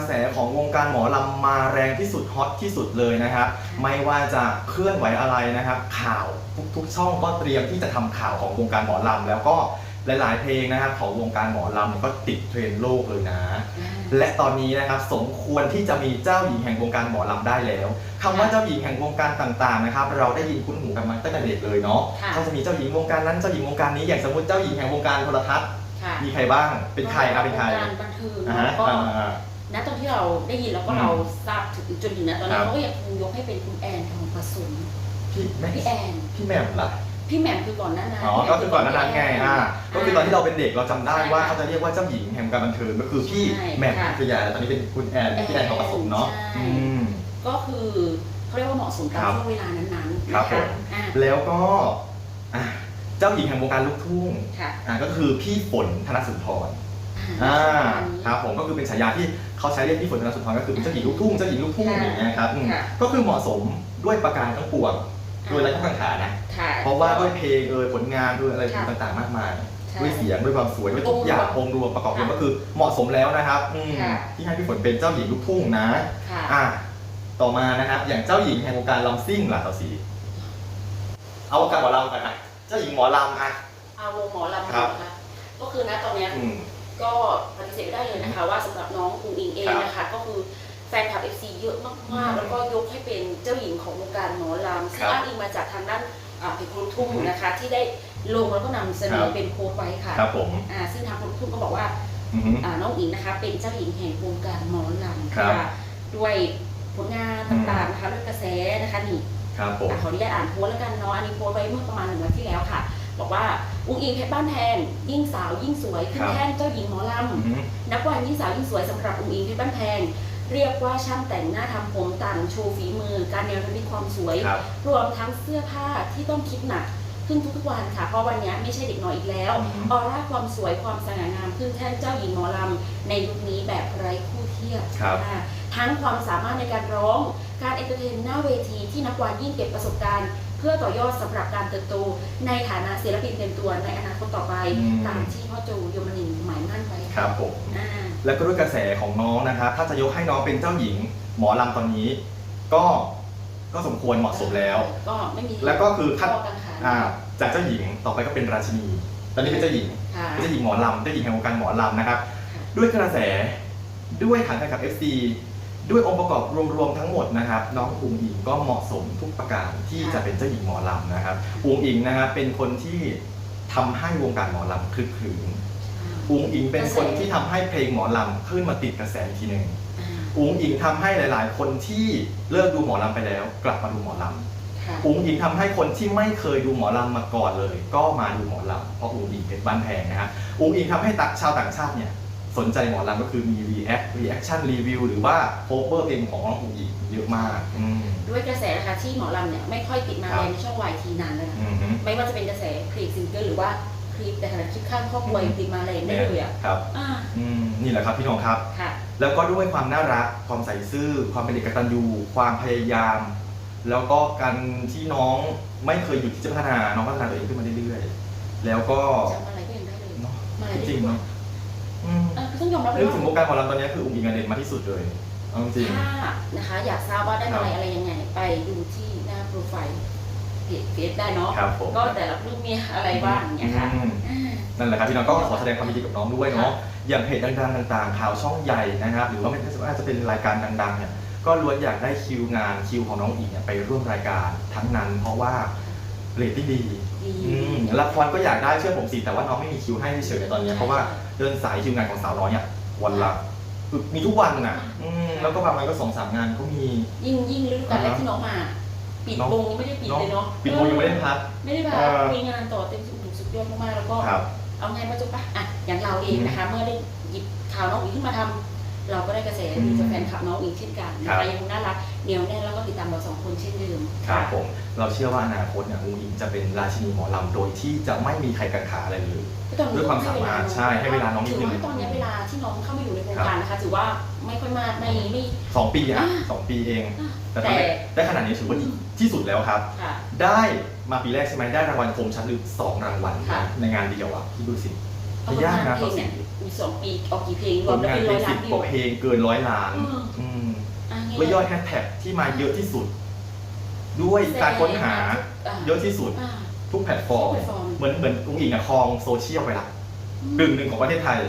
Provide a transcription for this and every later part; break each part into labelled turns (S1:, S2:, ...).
S1: ระแสของวงการหมอลำมาแรงที่สุดฮอตที่สุดเลยนะครับ ไม่ว่าจะเคลื่อนไหวอะไรนะครับ ข่าวทุกๆช่องก็เตรียมที่จะทำข่าวของวงการหมอลำแล้วก็หลาย ๆ เพลงนะครับของวงการหมอลำเนี่ยก็ติดเทรนด์โลกเลยนะ และตอนนี้นะครับสมควรที่จะมีเจ้าหญิงแห่งวงการหมอลำได้แล้วคำว่าเจ้าหญิงแห่งวงการต่าง ๆ นะครับ เราได้ยินคุ้นหูกันมาตั้งแต่เด็กเลยเนาะ
S2: ค่ะ
S1: ก็จะมีเจ้าหญิงวงการนั้นเจ้าหญิงวงการนี้อย่างสมมติเจ้าหญิงแห่งวงการโทรทัศน์
S2: ค่ะ
S1: มีใครบ้างเป็นใครอะเป็นใคร
S2: งานบันเทิง
S1: อ่าฮะ
S2: ก็
S1: อ่า
S2: ณตอนที่เราได้ยินแล้วก็
S1: อืม
S2: เราทราบถึงจนถึงณตอนนี้
S1: ครับ
S2: เขาก็ยังคงยกให้เป็นคุณแอนทองผสม
S1: พี่แม่
S2: พี่แอน
S1: พี่แหม่มล่ะ
S2: พี่แหม่มคือก่อนหน้านั้น
S1: อ๋อก็คือก่อนหนานั้นไงอ่าก็คือตอนที่เราเป็นเด็กเราจำได้
S2: ใช่
S1: ว่า
S2: ค่ะ
S1: เขาจะเรียกว่าเจ้าหญิงแห่งการบันเทิงก็คือพี่
S2: ใช่
S1: แหม่ม
S2: ค่ะ
S1: พิยาตอนนี้เป็นคุณแอนพี่แอนทองผสมเนาะ
S2: ใช่
S1: อืม
S2: ก็คือเขาเรียกว่าเหมาะสมกับ
S1: ครับ
S2: ช่วงเวลานั้นๆ
S1: ครับ
S2: นะ
S1: ผ
S2: คะ
S1: ม
S2: อ่า
S1: แล้วก็อะเจ้าหญิงแห่งวงการลูกทุ่ง
S2: ค่ะ
S1: อ่าก็คือพี่ฝนธนสุนทร
S2: อ่า
S1: อ่าครับผมก็คือเป็นฉายาที่เขาใช้เรียกพี่ฝนธนสุนทรก็คือเป็นเจ้าหญิงลูกทุ่งเจ้าหญิงลูกทุ่ง
S2: ค่ะ
S1: อย่างเงี้ยครับอืม
S2: ค่ะ
S1: ก็คือเหมาะสมด้วยประการทั้งปวงโดยไร้ข้อกังขานะ
S2: ค่ะ
S1: เพราะว่าด้วยเพลงเอยผลงานด้วยอะไร
S2: ค่ะ
S1: ต่างๆมากมาย
S2: ใช่
S1: ด้วยเสียงด้วยความสวยด้วยทุกอย่าง
S2: องค์รวม
S1: องค์รวมประกอบรวม
S2: ค่ะ
S1: ก็คือเหมาะสมแล้วนะครับอืม
S2: ค่ะ
S1: ที่ให้พี่ฝนเป็นเจ้าหญิงลูกทุ่งนะ
S2: ค่ะ
S1: อะต่อมานะครับอย่างเจ้าหญิงแห่งวงการลำซิ่งล่ะสาวสีเอาวงการหมอลำก่อนนะเจ้าหญิงหมอลำอะ
S2: เอาวงหมอลำ
S1: ครับ
S2: นะคะก็คือณตอนเนี้ย
S1: อืม
S2: ก็ปฏิเสธไม่ได้เลยนะคะ ว่าสำหรับน้องอุงอิงเอง
S1: ครับ
S2: นะคะ ก็คือแฟนคลับ FC เยอะมากๆ แล้วก็ยกให้เป็นเจ้าหญิงของวงการหมอลำซึ่ง
S1: ครับ
S2: อ้างอิงมาจากทางด้านอ่าเพจคนลุกทุ่ง
S1: อืม
S2: นะคะ ที่ได้ลงแล้วก็นำเสน
S1: ครั
S2: อบเป็นโค้ดไว้ค่ะ
S1: ครับผม
S2: อ่าซึ่งทางคนลุกทุ่งก็บอกว่า
S1: อือหือ
S2: อ่าน้องอิงนะคะ เป็นเจ้าหญิงแห่งวงการหมอลำ
S1: ครับ
S2: ค่ะด้วยผลงานต่างๆนะคะด้วยกระแสนะคะนี่
S1: ครับผม
S2: อะขออนุญาตอ่านโพสต์แล้วกันเนาะอันนี้โพสต์ไว้เมื่อประมาณหนึ่งวันที่แล้วค่ะ บอกว่าอุ้งอิงเพชรบ้านแพงยิ่งสาวยิ่งสวยขึ้น
S1: ครับ
S2: แท่นเจ้าหญิงหมอล
S1: อือหือำ
S2: นับวันยิ่งสาวยิ่งสวยสำหรับอุ้งอิงเพชรบ้านแพงเรียกว่าช่างแต่งหน้าทำผมต่างโชว์ฝีมือ การแนวทางความสวย
S1: ครับ
S2: รวมทั้งเสื้อผ้าที่ต้องคิดหนักขึ้นทุกๆวันค่ะ เพราะวันนี้ไม่ใช่เด็กน้อยอีกแล้ว
S1: อือหือ
S2: ออร่าความสวยความสง่างามขึ้นแท่นเจ้าหญิงหมอลำในยุคนี้แบบไร้คู่ เทียบ
S1: ครับ
S2: อ่าทั้งความสามารถในการร้อง การเอนเตอร์เทนหน้าเวทีที่นักวานยิ่งเก็บประสบการณ์ เพื่อต่อยอดสำหรับการเติบโต ในฐานะศิลปินเต็มตัวในอนาคตต่อไป
S1: อืม
S2: ตามที่พ่อโจโยมนินหมายมั่นไว้
S1: ครับผม
S2: อ่า
S1: แล้วก็ด้วยกระแสของน้องนะครับ ถ้าจะยกให้น้องเป็นเจ้าหญิงหมอลำตอนนี้ ก็ก็สมควรเหมาะสมแล้ว
S2: ก็ไม่มี
S1: แล้วก็คือขั้น
S2: ข้อกังขา
S1: อ่าจากเจ้าหญิงต่อไปก็เป็นราชินี ตอนนี้เป็นเจ้าหญิง
S2: ค่ะ
S1: เป็นเจ้าหญิงหมอลำเจ้าหญิงแห่งวงการหมอลำนะครับ
S2: ค่ะ
S1: ด้วยกระแส ด้วยฐานแฟนคลับ FC ด้วยองค์ประกอบรวมๆทั้งหมดนะครับน้องอุงอิงก็เหมาะสมทุกประการที่จะเป็นเจ้าหญิงหมอลำนะครับอุงอิงนะครับเป็นคนที่ทำให้วงการหมอลำคลึกคลื้นอุงอิงเป็นคนที่ทำให้เพลงหมอลำขึ้นมาติดกระแสอีกทีหนึ่ง
S2: อ่า
S1: อุงอิงทำให้หลายๆ คนที่เลิกดูหมอลำไปแล้ว กลับมาดูหมอลำ
S2: ค่ะ
S1: อุงอิงทำให้คนที่ไม่เคยดูหมอลำมาก่อนเลย ก็มาดูหมอลำเพราะอุงอิงเป็นบ้านแพงนะฮะอุงอิงทำให้ตักชาวต่างชาติเนี่ย สนใจหมอลำก็คือมีรีแอครีแอคชั่นรีวิวหรือว่าโคเวอร์เพลงของน้องอุงอิงเยอะมากอืม
S2: ด้วยกระแสนะคะที่หมอลำเนี่ยไม่ค่อยติดมา
S1: ครับ
S2: แรงในช่องวายทีนานแล้วนะ
S1: อืมฮึ
S2: ไม่ว่าจะเป็นกระแสคลิปซิงเกิลหรือว่าคลิปแต่ขณะคลิปข้างครอบครัวยังติดมาแรงได้เลยอะ
S1: ครับ
S2: อ่า
S1: อืมนี่แหละครับพี่น้องครับ
S2: ค่ะ
S1: แล้วก็ด้วยความน่ารัก ความใส่ซื่อ ความเป็นเด็กกตัญญู ความพยายาม แล้วก็การที่น้องไม่เคยหยุดที่จะพัฒนา น้องพัฒนาตัวเองขึ้นมาเรื่อยๆ แล้วก็
S2: จำอะไรก็ยังได้เลย
S1: เนาะ
S2: มาอะไร
S1: จ
S2: ได้
S1: ริงๆ
S2: ทุกวั
S1: เนาะ
S2: น
S1: อืม
S2: เออคือต้องยอมรับเลย
S1: นึกถึงว
S2: ว่าง
S1: การหมอลำตอนนี้คืออุ้งอิงอเด่นมาที่สุดเลยเอาจริง
S2: ถ้านะคะ อยากทราบว่าได้
S1: ครับ
S2: อะไรอะไรยังไง ไปดูที่หน้าโปรไฟล์เพจเฟซได้เนาะ
S1: ครับผม
S2: ก็แต่ละรูปมีอะไรบ้างอย่างเงี้ยค่ะ
S1: อืม
S2: อ่า
S1: นั่นแหละครับพี่น้องก็ขอแสดงความยินดีกับน้องด้วยเนาะอย่างเพจดังๆต่างๆข่าวช่องใหญ่นะครับหรือว่าไม่ว่าจะเป็นรายการดังๆเนี่ยก็ล้วนอยากได้คิวงานคิวของน้องอิงเนี่ยไปร่วมรายการทั้งนั้น เพราะว่าเรตติ้งดี
S2: ดี
S1: อืมละครก็อยากได้เชื่อผมสิแต่ว่าน้องไม่มีคิวให้เฉยๆตอนเนี้ยเพราะว่าเดินสายคิวงานของสาวน้อยเนี่ยวันละคือมีทุกวันน่ะอืมแล้วก็บางวันก็สองสามงานก็มี
S2: ยิ่งยิ่งฤดูกาลแรก
S1: อ่าฮะ
S2: ที่น้องมา ปิด
S1: น้อง
S2: วงยังไม่ได้ปิดเลยเนาะ
S1: ปิดโมงยังไม่ได้พัก
S2: ไม่ได้แบบ
S1: เออ
S2: มีงานต่อเต็มสุดสุดยอดมากๆแล้วก็
S1: ครับ
S2: เอาไงมาจุปะอะอย่างเราเองนะคะ เมื่อได้หยิบข่าวน้องอิงขึ้นมาทำ เราก็ได้กระแสดีจากแฟนคลับน้องอิงเช่นกันนะ
S1: ครั
S2: คะ
S1: บ
S2: ยังน่ารักเหนียวแน่นแล้วก็ติดตามเราสองคนเช่นเดิม
S1: ครับผมเราเชื่อว่าอนาคตเนี่ยอุ้งอิงจะเป็นราชินีหมอลำโดยที่จะไม่มีใครกังขาอะไรเลย
S2: ตอนนี้
S1: ด้วยความสามารถใช่ให้เวลาน้องนิดนึง
S2: ถืว่าตอนนี้เวลาที่น้องเข้ามาอยู่ในวงการนะคะถือว่าไม่ค่อยมากไม่ไม่
S1: สองปีอะ
S2: อ่า
S1: สองปีเอง
S2: อะ
S1: แต่
S2: แต่
S1: ทำได้ได้ขนาดนี้ถือว่าดีที่สุดแล้วครับ
S2: ค่ะ
S1: ได้มาปีแรกใช่ไหมได้รางวัลคมชัดลึกสองรางวัล
S2: ค่ะ
S1: ในงานเดียวอะพี่ดูสิ
S2: เอา
S1: ไม่ยากนะ
S2: เพลงเนี่ยมีสองปีออกกี่เพลงร
S1: ผ
S2: วม
S1: ล
S2: แล้ว
S1: งาน
S2: เป็น
S1: เพล
S2: ร้องยล้า
S1: สิ
S2: น
S1: บ
S2: วิ
S1: ก
S2: ว
S1: ว่าเพลงเกินร้อยล้าน
S2: อืม
S1: อืม
S2: อะง่ายๆ
S1: ด้วยยอดแฮชแท็กที่มาเยอะที่สุด ด้วยการค้นหา
S2: อะ
S1: เยอะที่สุด
S2: อะ
S1: ทุกแพลตฟอร์ม
S2: ทุกแพลตฟอร์ม
S1: เหมือนเหมือนอุ้งอิงอะครองโซเชียลไปละกึ่งหนึ่งของประเทศไทย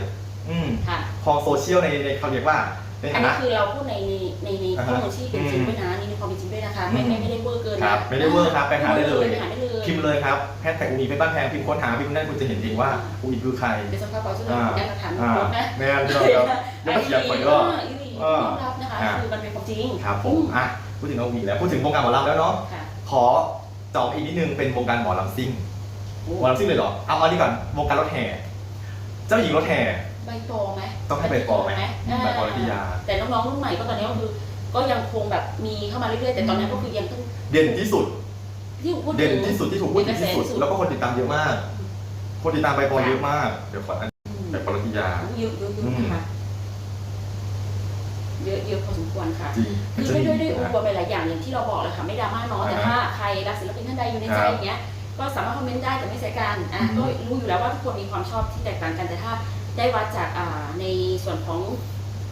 S1: อืม
S2: ค่ะ
S1: ครองโซเชียลในในเขาเรียกว่า ใน
S2: อั
S1: ฐาน
S2: นี้
S1: นะ
S2: คือเราพูดในในในใน
S1: อ่า
S2: ข้อ
S1: ฮะ
S2: มูลที่เป็นจริง
S1: อืม
S2: ด้วยนะนี่ในความเป็นจริงด้วยนะคะ ไม่
S1: อืม
S2: ไม่ไม่ได้เวอร์เกิน
S1: ครั
S2: นะ
S1: บไม่ได้เวอร์ครับไปหาได้เลย
S2: ไปหาได้เลย
S1: พิมพ์เลยครับแฮชแท็กอุ้งอิงเป็นบ้านแพงพิมพ์ค้นหาพิมพ์นั่นคุณจะเห็นเองว่าอุ้งอิงคือใคร
S2: เป็นสภาพเปล่าชื่อ
S1: อ่า
S2: ได้มาถาม
S1: อ่า
S2: โค้ดนะ
S1: แม่พี่น้องครับยังไม่เขียนก่อนก็
S2: อีหลี
S1: เออ
S2: ยอมรับนะคะ
S1: อ่า
S2: คือมันเป็นความจริง
S1: ครับผ
S2: อื
S1: มอะพูดถึงน้องอุ้งอิงแล้วพูดถึงวงการหมอลำแล้วเนาะ
S2: ค่ะ
S1: ขอเจาะอีกนิดนึงเป็นวงการหมอลำซิ่ง
S2: โอ้
S1: หมอลำซิ่งเลยเหรอเอาเอานี่ก่อนวงการรถแห่ เจ้าหญิงรถแห่
S2: ใบปอไหม
S1: ต้องให้ใบปอไหมใบปอรัตยา
S2: แต่น้องๆรุ่นใหม่ก็ตอนนี้ก็คือ ก็ยังคงแบบมีเข้ามาเรื่อยๆ แต่ตอนนี้ก็คือยังต้อง
S1: เด่นที่สุด
S2: ที่พูดถึ
S1: เด่น
S2: ง
S1: ที่สุดที่ถูกพูดถึงที่สุด แล้วก็คนติดตามเยอะมาก คนติดตามใบปอเยอะมาก เดี๋ยวขออัน
S2: อืม
S1: ใบปอรัตยา
S2: เยอะเยอะเยอะนะคะเยอะเยอะพอสมควรค่ะ
S1: จริง
S2: คือด้วยด้วยด้วยอุปกรณ์หลายอย่างอย่างที่เราบอกเลยค่ะไม่ดราม่าเนาะแต่ถ้าใครรักศิลปินท่านใดอยู่ในใจอย่างเงี้ยก็สามารถคอมเมนต์ได้แต่ไม่ใส่กันอะ
S1: อืม
S2: ก็รู้อยู่แล้วว่าทุกคนมีความชอบที่แตกต่างกันแต่ถ้า ได้วัดจากอ่าในส่วนของ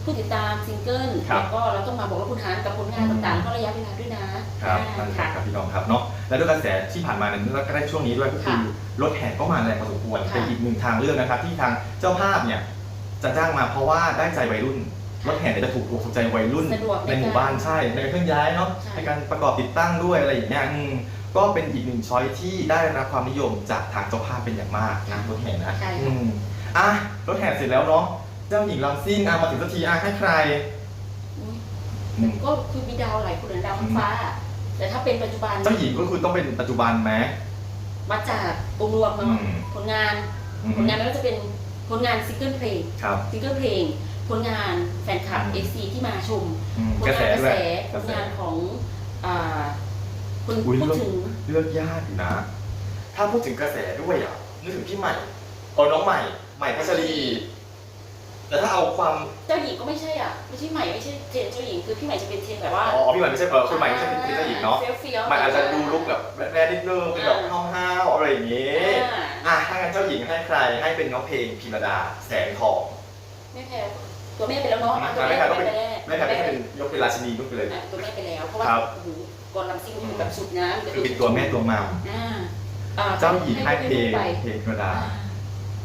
S2: ผู้ติดตามซิงเกิล
S1: ครับ
S2: แล้วก็เราต้องมาบอกว่าคุณฮานกับผลงาน
S1: อืม
S2: ต่างๆแล้วก็ระยะเวลาด้วยนะครับ
S1: นั่นแหละ
S2: ค่ะ
S1: ครับพี่น้องครับเนาะและด้วยกระแสที่ผ่านมาเนี่ยแล้วก็ได้ช่วงนี้ด้วยก็คือ
S2: ค่ะ
S1: รถแห่ก็มาแรงพอสมควร
S2: ค่ะ
S1: เป็นอีกหนึ่งทางเลือกนะครับ ที่ทางเจ้าภาพเนี่ยจะจ้างมาเพราะว่าได้ใจวัยรุ่นรถแห่เนี่ยจะถูกอกถูกใจวัยรุ่น
S2: สะดวก
S1: ในหมู่บ้านใช่ในการเคลื่อนย้ายเนาะ
S2: ใช่
S1: ในการประกอบติดตั้งด้วยอะไรอย่างเงี้ยอืมก็เป็นอีกหนึ่งช้อยที่ได้รับความนิยมจากทางเจ้าภาพเป็นอย่างมากนะรถแห่นะ
S2: ใช่
S1: อื
S2: ค่ะ
S1: มอะรถแห่เสร็จแล้วเนาะเจ้าหญิงลำซิ่งอะมาถึงสักทีอะให้ใคร
S2: อุ๊ย
S1: อืม
S2: ก็คือมีดาวหลายคนเหมือนดาวข้างฟ้า แต่ถ้าเป็นปัจจุบัน
S1: เจ้าหญิงก็คือต้องเป็นปัจจุบันไหม
S2: วัดจากองค์รวม
S1: อื
S2: เนาะ
S1: ม
S2: ผลงาน
S1: อืม
S2: ผลงานไม่ว่าจะเป็นผลงานซิงเกิลเพลง
S1: ครับ
S2: ซิงเกิลเพลง ผลงานแฟนคลับ
S1: อืม
S2: เอซีที่มาชม
S1: อืม
S2: ผล
S1: กระแส
S2: งานกระ
S1: ด้ว
S2: แส
S1: ย
S2: ผลงานของอ่าคุณ
S1: อุ๊ย
S2: พูดถึง
S1: เลือกยากอยู่นะ ถ้าพูดถึงกระแสด้วยอะนึกถึงพี่ใหม่เอาน้องใหม่ ใหม่พัชรี แต่ถ้าเอาความ
S2: เจ้าหญิงก็ไม่ใช่อะไม่ใช่ใหม่ไม่ใช่เทรนเจ้าหญิงคือพี่ใหม่จะเป็นเทรนแบบว่า
S1: อ๋อพี่ใหม่ไม่ใช่เออคุณใหม่ไม่ใช่เป็นเจ้าหญิงเนาะ
S2: เฟี้ยวเฟี้ยว
S1: ใหม่อาจจะดูลุกแบบแรดนิดนึงเป็นแบบห้าวๆอะไรอย่างงี้
S2: อ่า
S1: อะถ้างั้นเจ้าหญิงให้ใครให้เป็นน้องเพลงพิมรดาแสงทอง
S2: ไม่แพ้ตัวแม่ไปแล้วเนาะ
S1: อ่า
S2: ตัวแม่
S1: ไม่
S2: ไป
S1: แพ้
S2: แล้ว
S1: ไม่แพ้ไม่แพ้เป็นยกเป็นราชินียกไปเลย
S2: อะตัวแม่ไปแล้วเพราะว่า
S1: ครับ
S2: โอ้โหก่อนลำซิ่งมันแบบสุดนะมันจะ
S1: คือเป็นตัวแม่ตัวมาม
S2: อ่าอ่
S1: เจ้าหญิงให้เพลง
S2: ไป
S1: เพลงพิมรดา
S2: อ่า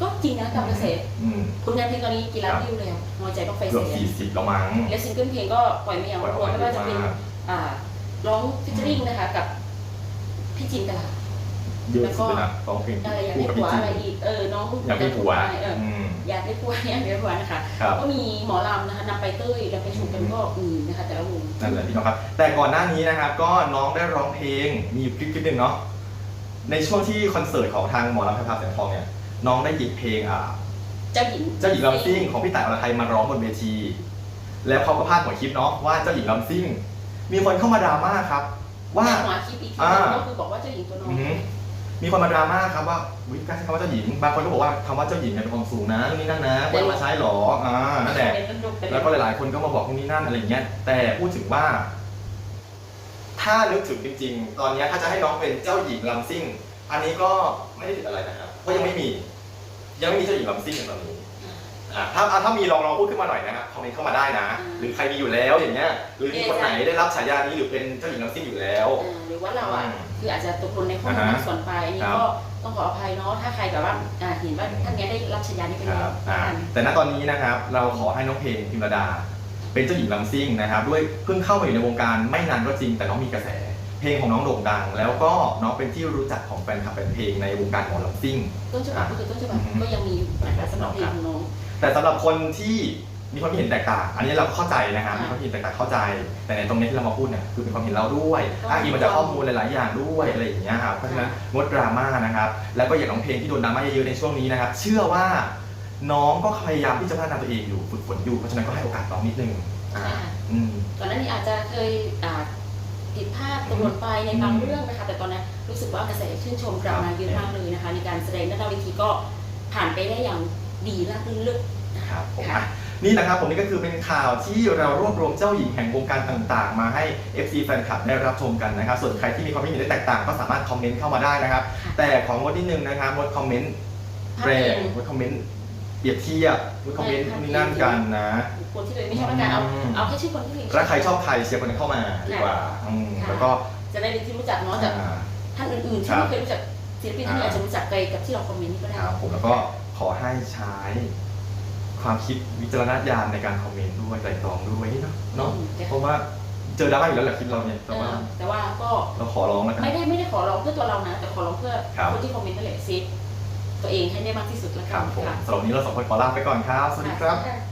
S2: ก็จริงนะกับกระแส
S1: อืม
S2: ผลงานเพลงตอนนี้กี่ล้านวิวแล้วหัวใจต้องไฟ
S1: เกือบ
S2: แสน
S1: สี่สิบแล้วมั้ง
S2: และซิงเกิลเพลงก็ปล่อยมาอย่าง
S1: ปล่อยอ
S2: ร
S1: อก
S2: วม
S1: มา
S2: ไม่
S1: เย
S2: ว่า
S1: อะ
S2: จะเป็น
S1: มาก
S2: อ่าร้องฟิชเชอริงนะคะกับพี่จินตลา
S1: เยอะสุดเลยนะร้องเพลง
S2: อะไรอยาก
S1: คู่
S2: ได้
S1: กับ
S2: ผั
S1: พี่
S2: ว
S1: จิ
S2: อะไร
S1: น
S2: อีก เออ น้อง
S1: อยากได้ผัว
S2: เออ
S1: อืม
S2: อยากได้ผัวอยากได้ผัวนะคะ
S1: ครับ
S2: ก็มีหมอลำนะคะนำไปเต้ยแล้วไปชมกันก็อืมนะคะ แต่ละวง
S1: นั่นแหละพี่น้องครับ แต่ก่อนหน้านี้นะครับก็น้องได้ร้องเพลงมีอยู่คลิปคลิปหนึ่งเนาะในช่วงที่คอนเสิร์ตของทางหมอลำไพพาแสงทองเนี่ย น้องได้หยิบเพลงอ่า
S2: เจ้าหญิง
S1: เจ้าหญิงลำซิ่งของพี่ต่ายอรไทยมาร้องบนเวที แล้วเขาก็พาดหัวคลิปเนาะว่าเจ้าหญิงลำซิ่ง มีคนเข้ามาดราม่าครับ ว่า
S2: ว่าหัวคลิปอีกทีหนึง
S1: อ่า
S2: ก็คือบอกว่าเจ้าหญิงตัวน้อ
S1: อือยหือมีคนมาดราม่าครับว่าวิการใช้คำว่าเจ้าหญิง บางคนก็บอกว่าคำว่าเจ้าหญิงเนี่ยเป็นของสูงนะนู่นนี่นั่นนะควรเอามาใช้หรออ่านั่นแหละ
S2: เป็นลูกเป็น
S1: แล้วก็หลาย ๆ คนก็มาบอกนู่นนี่นั่นอะไรอย่างเงี้ย แต่พูดถึงว่า ถ้านึกถึงจริง ๆ ตอนเนี้ยถ้าจะให้น้องเป็นเจ้าหญิงลำซิ่ง อันนี้ก็ไม่ได้ติดอะไรนะครับเพราะยังไม่มี ยังไม่มีเจ้าหญิงลำซิ่งอย่างตอนนี้อะถ้าอะถ้ามีลองลองพูดขึ้นมาหน่อยนะครับคอมเมนต์เข้ามาได้นะ หรือใครมีอยู่แล้วอย่างเงี้ยหรือมีคนไหนได้รับฉายานี้หรือเป็นเจ้าหญิงลำซิ่งอยู่แล้ว
S2: อ่าหรือว่าเราอะ
S1: อืม
S2: คืออาจจะตกหล่นในข้อมูล
S1: อ่าฮะ
S2: ส่วนไปอันนี้
S1: ครับ
S2: ก็ต้องขออภัยเนาะถ้าใครแบบว่าอ่าเห็นว่าท่านเนี้ยได้รับฉายานี้ไป
S1: ค
S2: แล้
S1: รั
S2: ว
S1: บอ่า แต่ณตอนนี้นะครับเราขอให้น้องเพลงพิมรดา เป็นเจ้าหญิงลำซิ่งนะครับด้วยเพิ่งเข้ามาอยู่ในวงการไม่นานก็จริงแต่น้องมีกระแส เพลงของน้องโด่งดัง แล้วก็น้องเป็นที่รู้จักของแฟนคลับเป็นเพลงในวงการหมอลำซิ่ง
S2: ต้นฉบับก็คือต้นฉบับ
S1: อืม
S2: ก็ยังมีอยู่นะคะสำหรับเพลงของน้อง
S1: แต่สำหรับคนที่มีความคิดเห็นแตกต่าง อันนี้เราเข้าใจนะครับ
S2: ค่ะ
S1: มีความคิดเห็นแตกต่างเข้าใจ แต่ในตรงนี้ที่เรามาพูดเนี่ยคือเป็นความเห็นเราด้วย
S2: ก็
S1: อ้างอิงมาจากข้อมูลหลาย ๆ อย่างด้วยอะไรอย่างเงี้ยครับ เพราะฉะนั้นงดดราม่านะครับ แล้วก็อย่างน้องเพลงที่โดนดราม่าเยอะ ๆ ในช่วงนี้นะครับ เชื่อว่าน้องก็พยายามที่จะพัฒนาตัวเองอยู่ ฝึกฝนอยู่ เพราะฉะนั้นก็ให้โอกาสน้องนิดนึง อ่า
S2: ค่ะ
S1: อืม
S2: ก่อนหน้านี้อาจจะเคยอ่า ผิดพลาดตกหล่นไปในบาง
S1: อืม
S2: เรื่องนะคะแต่ตอนนี้รู้สึกว่ากระแสชื่นชมกลับมาเยอะมากเลยนะคะ ในการแสดงด้านหน้าเวทีก็ผ่านไปได้อย่างดีราบรื่นลึกนะ
S1: ค
S2: คะ
S1: รับผม
S2: ค่ะ
S1: อะนี่นะครับผมนี่ก็คือเป็นข่าวที่เรารวบรวมเจ้าหญิงแห่งวงการต่างๆ มาให้ FC แฟนคลับได้รับชมกันนะครับ ส่วนใครที่มีความคิดเห็นที่แตกต่างก็สามารถคอมเมนต์เข้ามาได้นะครับ
S2: ค่ะ
S1: แต่ของงดนิดนึงนะครับงดคอมเมนต์
S2: ภาพ
S1: แร
S2: เพล
S1: ง
S2: ง
S1: งดคอมเมนต์ เปรียบเทียบคอมเมนต์นี่นั่นกันนะ
S2: บุคคลที่ตัวเองไม่ใช่ประการเอา
S1: อืม
S2: เอาแค่ชื่อคนที่ตัวเอง
S1: ถ้าใครชอบใครเชียร์คนนั้นเข้ามาดีกว่าอืม
S2: ค่ะ
S1: แล้วก็
S2: จะได้เป็นที่รู้จักเนาะจาก
S1: อ่า
S2: ท่านอื่นๆ
S1: ครั
S2: ที่
S1: บ
S2: ไม่เคยรู้จักศิลปินท่านอื่นอาจจะรู้จักไปกับที่เราคอมเมนต์นี่ก็ได้
S1: ครับผมแล้วก็ขอให้ใช้ความคิดวิจารณญาณในการคอมเมนต์ด้วยไตรตรองด้วยเนาะเนาะ
S2: อืม
S1: เพราะว่าเจอดราม่าอยู่แล้วแหละคลิปเราเนี่ยแต่ว่า
S2: เออแต่ว่าก็
S1: เราขอร้องแล้วกัน
S2: ไม่ได้ไม่ได้ขอร้องเพื่อตัวเรานะ แต่ขอร้องเพื่อ
S1: ครับ
S2: คนที่คอมเมนต์นั่นแหละเซฟ ตัวเองให้ได้มากที่สุดแล้ว
S1: ค
S2: กั
S1: รั
S2: น
S1: บผม
S2: ค่ะ
S1: สำหรับวันนี้เราสองคนขอลาไปก่อนครับ สวัสดีครับ
S2: ค่ะ